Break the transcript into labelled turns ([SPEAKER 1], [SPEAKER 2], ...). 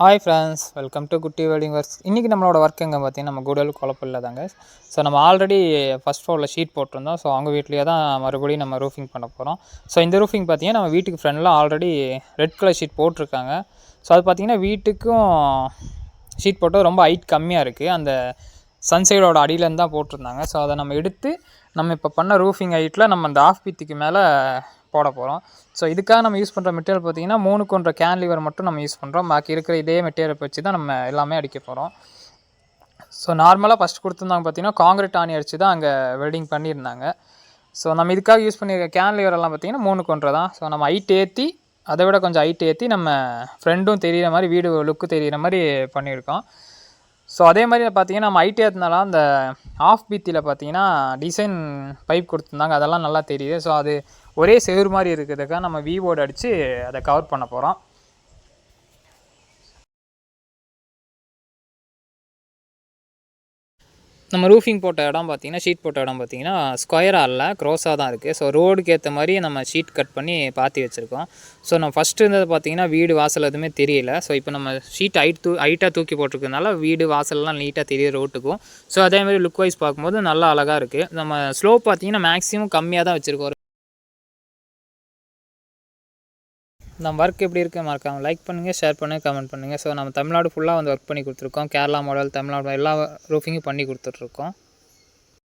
[SPEAKER 1] Hi friends welcome to Kutti welding works இன்றைக்கி நம்மளோட work எங்கே பார்த்தீங்கன்னா நம்ம குடல் குழப்பில்ல தாங்க. ஸோ நம்ம ஆல்ரெடி ஃபஸ்ட் ஃப்ளோரில் ஷீட் போட்டிருந்தோம். ஸோ அவங்க வீட்லேயே தான் மறுபடியும் நம்ம ரூஃபிங் பண்ண போகிறோம் ஸோ இந்த ரூஃபிங் பார்த்தீங்கன்னா நம்ம வீட்டுக்கு ஃப்ரெண்டில் ஆல்ரெடி ரெட் கலர் ஷீட் போட்டிருக்காங்க. ஸோ அது பார்த்தீங்கன்னா வீட்டுக்கும் ஷீட் போட்டு ரொம்ப ஹைட் கம்மியாக இருக்குது அந்த சன்சைடோட அடியிலேருந்து தான் போட்டிருந்தாங்க. ஸோ அதை நம்ம எடுத்து நம்ம இப்போ பண்ண ரூஃபிங் ஹைட்டில் நம்ம அந்த ஆஃப் பித்திக்கு மேலே போட போகிறோம் ஸோ இதுக்காக நம்ம யூஸ் பண்ணுற மெட்டீரியல் பார்த்தீங்கன்னா மூணு கொன்ற கேன் லிவர் மட்டும் நம்ம யூஸ் பண்ணுறோம் பாக்கி இருக்கிற இதே மெட்டீரியல் வச்சு தான் நம்ம எல்லாமே அடிக்க போகிறோம் ஸோ நார்மலாக ஃபஸ்ட் கொடுத்துருந்தாங்க பார்த்தீங்கன்னா காங்கிரீட் ஆணி அடிச்சு தான் அங்கே வெல்டிங் பண்ணியிருந்தாங்க. ஸோ நம்ம இதுக்காக யூஸ் பண்ணியிருக்க கேன் லிவர் எல்லாம் பார்த்தீங்கன்னா மூணு கொன்ற தான். ஸோ நம்ம ஹைட் ஏற்றி அதை விட கொஞ்சம் ஹைட் ஏற்றி நம்ம ஃப்ரெண்டும் தெரியிற மாதிரி வீடு லுக்கு தெரியிற மாதிரி பண்ணியிருக்கோம். ஸோ அதே மாதிரி பார்த்தீங்கன்னா நம்ம ஐடி இருந்தாலும் அந்த ஆஃப் பீத்தியில் பார்த்தீங்கன்னா டிசைன் பைப் கொடுத்துருந்தாங்க. அதெல்லாம் நல்லா தெரியுது. ஸோ அது ஒரே செவுரு மாதிரி இருக்கிறதுக்காக நம்ம வி அடித்து அதை கவர் பண்ண போகிறோம் நம்ம ரூஃபிங் போட்ட இடம் பார்த்தீங்கன்னா ஷீட் போட்ட இடம் பார்த்தீங்கன்னா ஸ்கொயராக இல்லை க்ரோஸாக தான் இருக்குது ஸோ ரோடுக்கு ஏற்ற மாதிரி நம்ம ஷீட் கட் பண்ணி பாத்தி வச்சுருக்கோம். ஸோ நம்ம ஃபஸ்ட்டு இருந்தது பார்த்தீங்கன்னா வீடு வாசல் எதுவுமே தெரியல. ஸோ இப்போ நம்ம ஷீட் ஹைட் தூ ஹைட்டாக தூக்கி போட்டிருக்கனால வீடு வாசல்லாம் நீட்டாக தெரியுது ரோட்டுக்கும் ஸோ அதேமாதிரி லுக் வைஸ் பார்க்கும்போது நல்லா அழகாக இருக்குது நம்ம ஸ்லோ பார்த்தீங்கன்னா மேக்ஸிமம் கம்மியாக தான் வச்சுருக்கோம். நம்ம ஒர்க் எப்படி இருக்குது மறக்காமல் லைக் பண்ணுங்கள் ஷேர் பண்ணுங்கள் கமெண்ட் பண்ணுங்கள் ஸோ நம்ம தமிழ்நாடு ஃபுல்லாக வந்து ஒர்க் பண்ணி கொடுத்துருக்கோம். கேரளா மாடல் தமிழ்நாடு எல்லா ரூஃபிங்கும் பண்ணி கொடுத்துட்ருக்கோம்